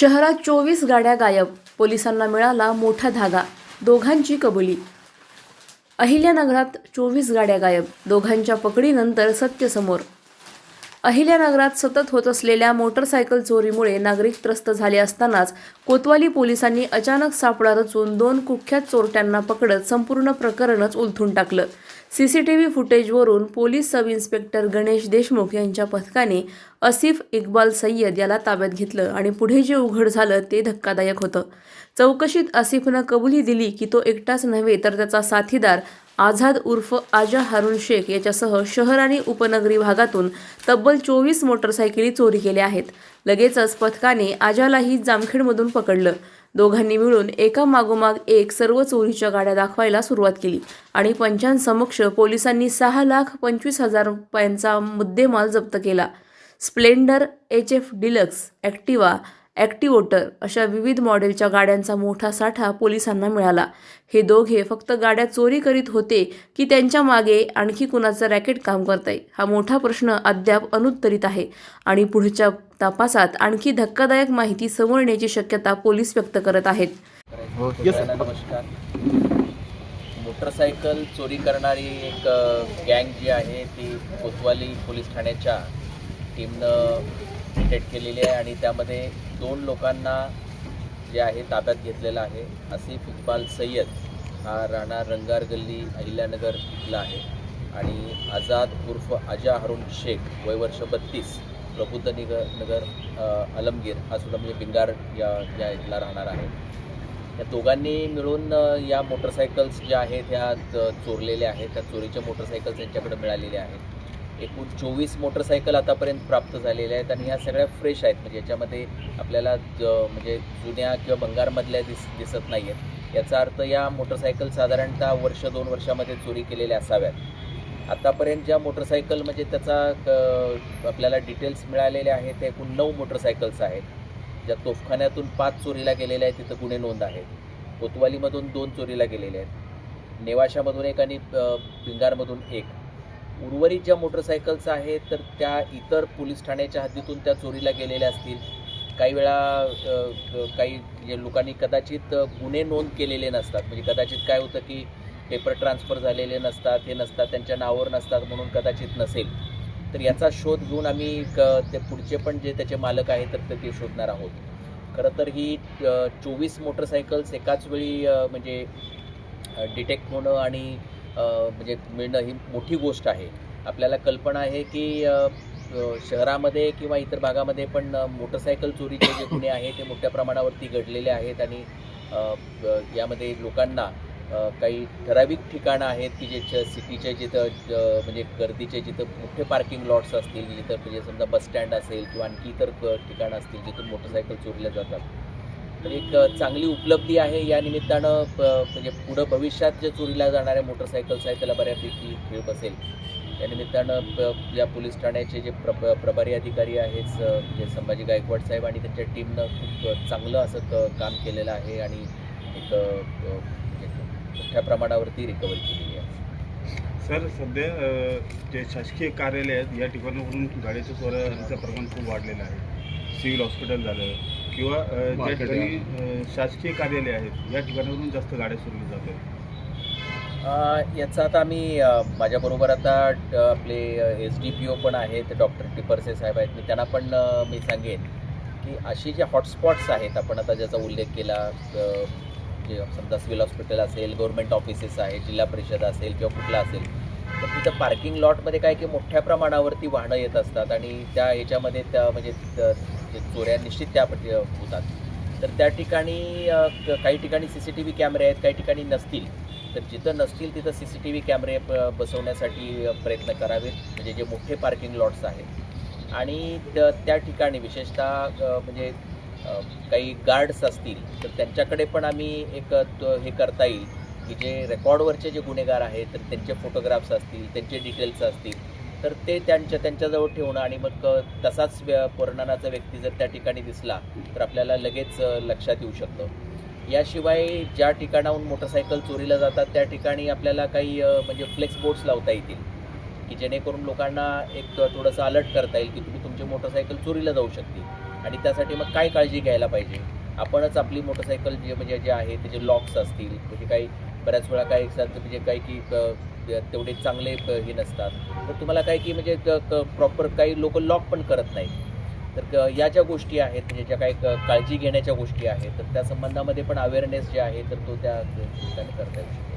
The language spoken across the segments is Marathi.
शहरात चोवीस गाड्या गायब. पोलिसांना मिळाला मोठा धागा. दोघांची कबुली. अहिल्यानगरात चोवीस गाड्या गायब. दोघांच्या पकडीनंतर सत्य समोर. अहिल्यानगरात सतत होत असलेल्या मोटरसायकल चोरीमुळे नागरिक त्रस्त झाले असतानाच कोतवाली पोलिसांनी अचानक सापळा रचून दोन कुख्यात चोरट्यांना पकडत संपूर्ण प्रकरणच उलथून टाकलं. CCTV फुटेजवरून police sub inspector Ganesh Deshmukh यांच्या पथकाने असिफ इक्बाल सय्यद याला ताब्यात घेतलं आणि पुढे जे उघड झालं ते धक्कादायक होतं. चौकशीत आसिफनं कबुली दिली की तो एकटाच नव्हे तर त्याचा साथीदार आझाद उर्फ आजा हारून शेख याच्यासह शहर आणि उपनगरी भागातून तब्बल चोवीस मोटरसायकली चोरी केल्या आहेत. लगेचच पथकाने आजालाही जामखेडमधून पकडलं. दोघांनी मिळून एका मागोमाग एक सर्व चोरीच्या गाड्या दाखवायला सुरुवात केली आणि पंचांसमक्ष पोलिसांनी सहा लाख पंचवीस हजार रुपयांचा मुद्देमाल जप्त केला. Splendor H F Deluxe Activa ॲक्टिवोटर अशा विविध मॉडेलच्या गाड्यांचा मोठा साठा पोलिसांना मिळाला. हे दोघे फक्त गाड्या चोरी करीत होते की त्यांच्या मागे आणखी कुणाचं रॅकेट काम करतंय? हा मोठा प्रश्न अद्याप अनुत्तरित आहे आणि पुढच्या तपासात आणखी धक्कादायक माहिती समोर येण्याची शक्यता पोलीस व्यक्त करत आहेत. हो मोटरसायकल चोरी करणारी एक गँग जी आहे ती कोतवाली पोलीस ठाण्याच्या टीमनं डिटेक्ट केलेली आहे आणि त्यामध्ये दोन लोकांना जे आहे ताब्यात घेतलेलं आहे. आसिफ इक्बाल सय्यद हा राहणार रंगार गल्ली अहिल्यानगर इथला आहे. आणि आझाद उर्फ अजा हरुण शेख वय वर्ष बत्तीस प्रबुद्ध निगर नगर आलमगीर अलमगीर हा सुद्धा म्हणजे बिंगार या या इथला राहणार आहे. या दोघांनी मिळून या मोटरसायकल्स ज्या आहेत ह्या च- चोरलेल्या आहेत. त्या चोरीच्या मोटरसायकल्स यांच्याकडे मिळालेल्या आहेत. एकूण चोवीस मोटरसायकल आतापर्यंत प्राप्त झालेल्या आहेत आणि ह्या सगळ्या फ्रेश आहेत. म्हणजे याच्यामध्ये आपल्याला ज- म्हणजे जुन्या किंवा भंगारमधल्या दिस दिसत नाही आहेत याचा अर्थ या मोटरसायकल साधारणतः वर्ष दोन वर्षामध्ये चोरी केलेल्या असाव्यात. आतापर्यंत ज्या मोटरसायकल म्हणजे त्याचा क- आपल्याला डिटेल्स मिळालेले आहेत ते एकूण नऊ मोटरसायकल्स आहेत. ज्या तोफखान्यातून पाच चोरीला गेलेल्या आहेत तिथं गुन्हे नोंद आहेत. कोतवालीमधून दोन चोरीला गेलेले आहेत. नेवाशामधून एक आणि भिंगारमधून एक. उर्वरित ज्या मोटरसायकल्स आहेत तर त्या इतर पोलीस ठाण्याच्या हद्दीतून त्या चोरीला गेलेल्या असतील. काही वेळा काही लोकांनी कदाचित गुन्हे नोंद केलेले नसतात. म्हणजे कदाचित काय होतं की पेपर ट्रान्सफर झालेले नसतात हे नसतात त्यांच्या नावावर नसतात म्हणून कदाचित नसेल. तर याचा शोध घेऊन आम्ही क- ते पुढचे पण जे त्याचे मालक आहेत तर ते- ते शोधणार आहोत. खरं तर ही चोवीस मोटरसायकल्स एकाच वेळी म्हणजे डिटेक्ट होणं आणि म्हणजे मिळणं ही मोठी गोष्ट आहे. आपल्याला कल्पना आहे की शहरामध्ये किंवा इतर भागामध्ये पण मोटरसायकल चोरीचे जे गुन्हे आहे ते मोठ्या प्रमाणावरती घडलेले आहेत आणि यामध्ये लोकांना काही ठराविक ठिकाणं आहेत की जे सिटीचे जिथं म्हणजे गर्दीचे जिथं मोठे पार्किंग लॉट्स असतील जिथं म्हणजे समजा बस स्टँड असेल किंवा आणखी इतर ठिकाणं असतील जिथून मोटरसायकल चोरील्या जातात. एक चांगली उपलब्धी आहे. या निमित्तानं प- म्हणजे पुढं भविष्यात जे चोरीला जाणाऱ्या मोटरसायकल्स आहेत त्याला बऱ्यापैकी खेळ बसेल. या निमित्तानं प- या पोलीस ठाण्याचे जे प्र प्रभारी अधिकारी आहेत म्हणजे जे संभाजी गायकवाड साहेब आणि त्यांच्या टीमनं खूप चांगलं असं क काम केलेलं आहे आणि एक म्हणजे मोठ्या प्रमाणावरती रिकव्हरी केलेली आहे. सर सध्या जे शासकीय कार्यालय आहेत या ठिकाणावरून गाडीचं चोऱ्यांचं प्रमाण खूप वाढलेलं आहे. सिव्हिल हॉस्पिटल झालं किंवा ज्या ठिकाणी शासकीय कार्यालय आहेत या ठिकाणावरून जास्त गाड्या चोरल्या जातात. अ, याचं आता आम्ही माझ्याबरोबर आता आपले एस डी पी ओ पण आहेत डॉक्टर टिपरसे साहेब आहेत मी त्यांना पण मी सांगेन की अशी जे हॉटस्पॉट्स आहेत आपण आता ज्याचा उल्लेख केला जे समजा सिव्हिल हॉस्पिटल असेल गव्हर्मेंट ऑफिसेस आहेत जिल्हा परिषद असेल किंवा कुठला असेल तर तिथं पार्किंग लॉटमध्ये काय की मोठ्या प्रमाणावरती वाहनं येत असतात आणि त्या ह्याच्यामध्ये त्या म्हणजे चोऱ्या निश्चित त्या होतात. तर त्या ठिकाणी क- काही ठिकाणी सी सी टी व्ही कॅमेरे आहेत काही ठिकाणी नसतील. तर जिथं नसतील तिथं सी सी टी व्ही कॅमेरे बसवण्यासाठी प्रयत्न करावेत. म्हणजे जे मोठे पार्किंग लॉट्स आहेत. आणि त- त्या ठिकाणी विशेषतः म्हणजे काही गार्ड्स असतील तर त्यांच्याकडे पण आम्ही एक हे करता येईल. की जे रेकॉर्डवरचे जे गुन्हेगार आहेत तर त्यांचे फोटोग्राफ्स असतील त्यांचे डिटेल्स असतील तर ते त्यांच्या त्यांच्याजवळ ठेवणं आणि मग तसाच वर्णनाचा व्यक्ती जर त्या ठिकाणी दिसला तर आपल्याला लगेच लक्षात येऊ शकतं. याशिवाय ज्या ठिकाणाहून मोटरसायकल चोरीला जातात त्या ठिकाणी आपल्याला काही म्हणजे फ्लेक्स बोर्ड्स लावता येतील की जेणेकरून लोकांना एक थोडंसं अलर्ट करता येईल की तुम्ही तुमची मोटरसायकल चोरीला जाऊ शकते आणि त्यासाठी मग काय काळजी घ्यायला पाहिजे? आपणच आपली मोटरसायकल जे म्हणजे जे आहे त्याचे लॉक्स असतील म्हणजे काही बऱ्याच वेळा काही असतात म्हणजे काही की तेवढे चांगले हे नसतात. तर तुम्हाला काय की म्हणजे प्रॉपर काही लोक लॉक पण करत नाही तर या ज्या गोष्टी आहेत म्हणजे ज्या काही काळजी घेण्याच्या गोष्टी आहेत तर त्या संबंधामध्ये पण अवेअरनेस जे आहे तर तो त्या ठिकाणी करता येऊ शकतो.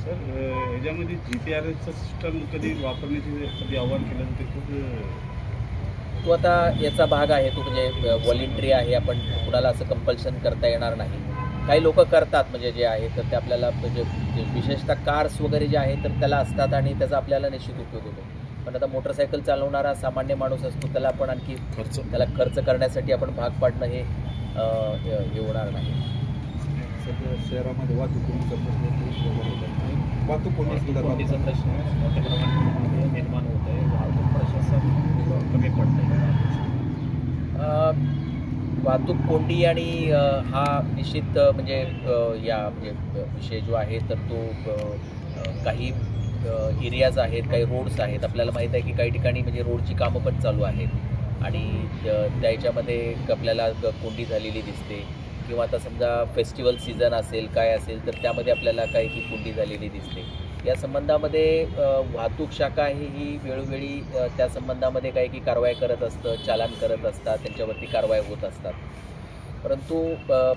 सर अ, याच्यामध्ये जी पी आर एसचं सिस्टम कधी वापरण्याचे कधी आव्हान केलं? ते खूप तो आता याचा भाग आहे तो म्हणजे व्हॉलेंटरी आहे. आपण कुणाला असं कंपल्शन करता येणार नाही. काही लोक करतात म्हणजे जे आहे तर ते आपल्याला म्हणजे जे विशेषतः कार्स वगैरे जे आहे तर त्याला असतात आणि त्याचा आपल्याला निश्चित उपयोग होतो. पण आता मोटरसायकल चालवणारा सामान्य माणूस असतो त्याला आपण आणखी खर्च. त्याला खर्च करण्यासाठी आपण भाग पाडणं हे हे होणार नाही. सध्या शहरामध्ये वाहतूक कोंडीचा प्रश्न मोठ्या निर्माण होत आहे. प्रशासन कमी पडतं वाहतूक कोंडी आणि हा निश्चित म्हणजे या म्हणजे विषय जो आहे तर तो काही एरियाज आहेत काही रोड्स आहेत. आपल्याला माहीत आहे की काही ठिकाणी म्हणजे रोडची कामं पण चालू आहेत. आणि त्याच्यामध्ये आपल्याला कोंडी झालेली दिसते. किंवा आता समजा फेस्टिवल सीझन असेल काय असेल तर त्यामध्ये आपल्याला काही की कोंडी झालेली दिसते. या संबंधामध्ये वाहतूक शाखा ही ही वेळोवेळी त्या संबंधामध्ये काही की कारवाई करत असतं चालान करत असतात त्यांच्यावरती कारवाई होत असतात. परंतु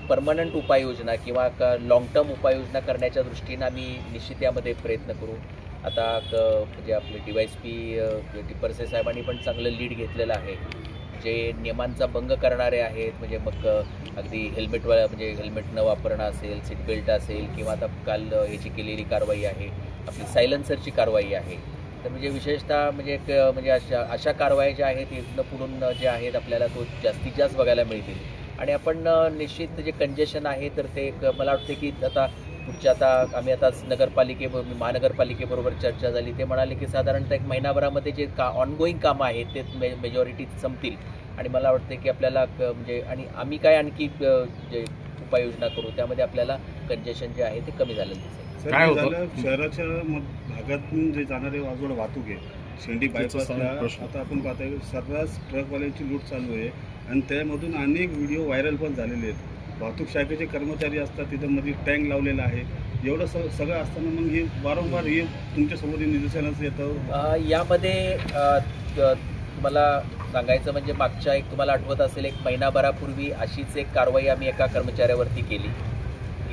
परमनंट उपाययोजना किंवा क लाँग टर्म उपाययोजना करण्याच्या दृष्टीनं आम्ही निश्चित यामध्ये प्रयत्न करू. आता क म्हणजे आपले डी वाय पी टिपरसे साहेबांनी पण चांगलं लीड घेतलेलं आहे. जे नियमांचा भंग करणारे आहेत म्हणजे मग अगदी हेल्मेटवाला म्हणजे हेल्मेट न वापरणं असेल सीट बेल्ट असेल किंवा आता काल ह्याची केलेली कारवाई आहे. आपली सायलन्सरची कारवाई आहे. तर म्हणजे विशेषतः म्हणजे एक म्हणजे अशा अशा कारवाई ज्या आहेत इथनं पुढून जे आहेत आपल्याला तो जास्तीत जास्त बघायला मिळतील. आणि आपण निश्चित जे कंजेशन आहे तर ते एक मला वाटते की आता पुढच्या आता आम्ही आता नगरपालिके महानगरपालिकेबरोबर चर्चा झाली. ते म्हणाले की साधारणतः एक महिनाभरामध्ये जे का ऑनगोईंग कामं आहेत ते मे मेजॉरिटी संपतील. आणि मला वाटते की आपल्याला क- म्हणजे आणि आम्ही काय आणखी जे उपाययोजना करू त्यामध्ये आपल्याला कंजेशन जे आहे ते कमी झालेलं दिसेल. काय होतं? शहराच्या मध- भागातून जे जाणारे वाजवड वाहतूक आहे शेंडी बायपासला प्रश्न. आता आपण पाहतोय सर्रास ट्रकवाल्यांची लूट चालू आहे आणि त्यामधून अनेक व्हिडिओ व्हायरल पण झालेले आहेत वाहतूक शाखेचे कर्मचारी असतात तिथं मध्ये टँक लावलेला आहे एवढं स सगळं असताना मग हे वारंवार हे तुमच्यासमोर हे निदर्शनास येतं यामध्ये तुम्हाला सांगायचं म्हणजे मागच्या एक तुम्हाला आठवत असेल एक महिनाभरापूर्वी अशीच एक कारवाई आम्ही एका कर्मचाऱ्यावरती केली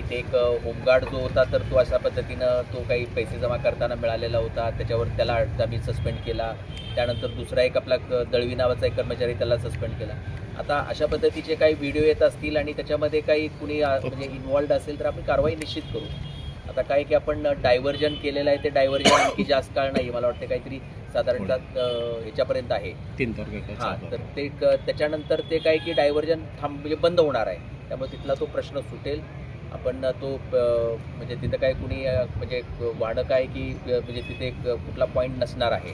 इथे एक होमगार्ड जो होता तर तो अशा पद्धतीनं तो काही पैसे जमा करताना मिळालेला होता. त्याच्यावर त्याला आम्ही सस्पेंड केला. त्यानंतर दुसरा एक आपला दळवी नावाचा एक कर्मचारी त्याला सस्पेंड केला. आता अशा पद्धतीचे काही व्हिडिओ येत असतील आणि त्याच्यामध्ये काही कुणी म्हणजे इन्वॉल्ड असेल तर आपण कारवाई निश्चित करू. आता काय की आपण डायव्हर्जन केलेलं आहे ते डायव्हर्जन आणखी जास्त काळ नाही. मला वाटतं काहीतरी साधारणतः ह्याच्यापर्यंत आहे. तीन हां तर ते त्याच्यानंतर ते काय की डायव्हर्जन थांब म्हणजे बंद होणार आहे. त्यामुळे तिथला तो प्रश्न सुटेल. आपण तो म्हणजे तिथं काय कुणी म्हणजे वाहनं काय की म्हणजे तिथे कुठला पॉईंट नसणार आहे.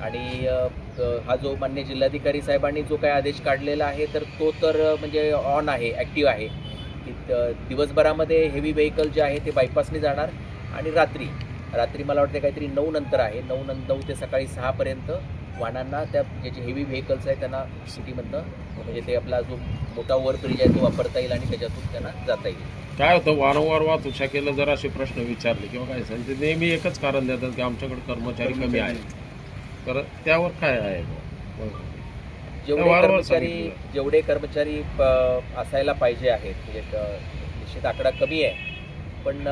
आणि हा जो मान्य जिल्हाधिकारी साहेबांनी जो काय आदेश काढलेला आहे तर तो तर म्हणजे ऑन आहे ॲक्टिव्ह आहे. की दिवसभरामध्ये हेवी व्हेकल जे आहे ते बायपासने जाणार आणि रात्री रात्री मला वाटतं काहीतरी नऊ नंतर आहे. नऊ नं नऊ ते सकाळी सहापर्यंत वाहनांना त्या जे हेवी व्हेकल्स आहेत त्यांना सिटीमधनं म्हणजे ते आपला जो मोठा ओव्हरब्रिज आहे तो वापरता येईल आणि त्याच्यातून त्यांना जाता येईल. काय होतं वारंवार वाहतूक शाखेला जर असे प्रश्न विचारले किंवा काय असेल ते नेहमी एकच कारण देतात की आमच्याकडे कर्मचारी कमी आहेत. तर त्यावर काय आहे? जेवढे कर्मचारी. जेवढे कर्मचारी असायला पाहिजे आहेत म्हणजे निश्चित आकडा कमी आहे. पण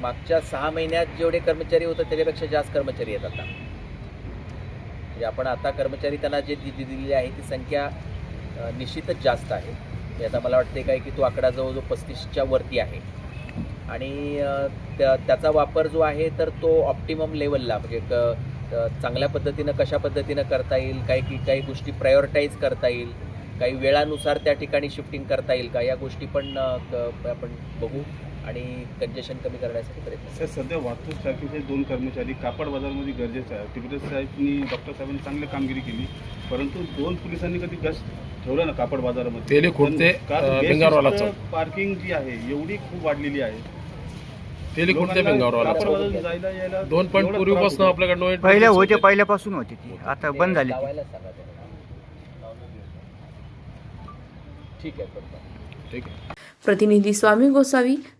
मागच्या सहा महिन्यात जेवढे कर्मचारी होते त्याच्यापेक्षा जास्त कर्मचारी आहेत आता. म्हणजे आपण आता कर्मचारी त्यांना जे दि- दिलेली आहे ती संख्या निश्चितच जास्त आहे. म्हणजे याचा मला वाटते काय की तो आकडा जवळजवळ पस्तीसच्या वरती आहे. आणि त्या- त्याचा वापर जो आहे तर तो ऑप्टिमम लेवलला म्हणजे क- चांगल्या पद्धतीनं कशा पद्धतीनं करता येईल काही की काही गोष्टी प्रायोरिटाईज करता येईल काही वेळानुसार त्या ठिकाणी शिफ्टिंग करता येईल का या गोष्टी पण आपण बघू. आणि कंजेशन कमी करण्यासाठी प्रयत्न करू. सर सध्या वाहतूक शाखेचे दोन कर्मचारी कापड बाजारमध्ये गरजेचे आहे टिपरेश साहेबांनी डॉक्टर साहेबांनी चांगली कामगिरी केली परंतु दोन पोलिसांनी कधी गस्त ठेवलं ना कापड बाजारामध्ये? तेली खुर्ते. पार्किंग जी आहे एवढी खूप वाढलेली आहे. यायला दोन पॉईंट पूर्वीपासून आपल्याकडे नो एंट्री पहिल्या होते. पहिल्यापासून होते ती. आता बंद झाली ठीक आहे. प्रतिनिधी Swami Gosavi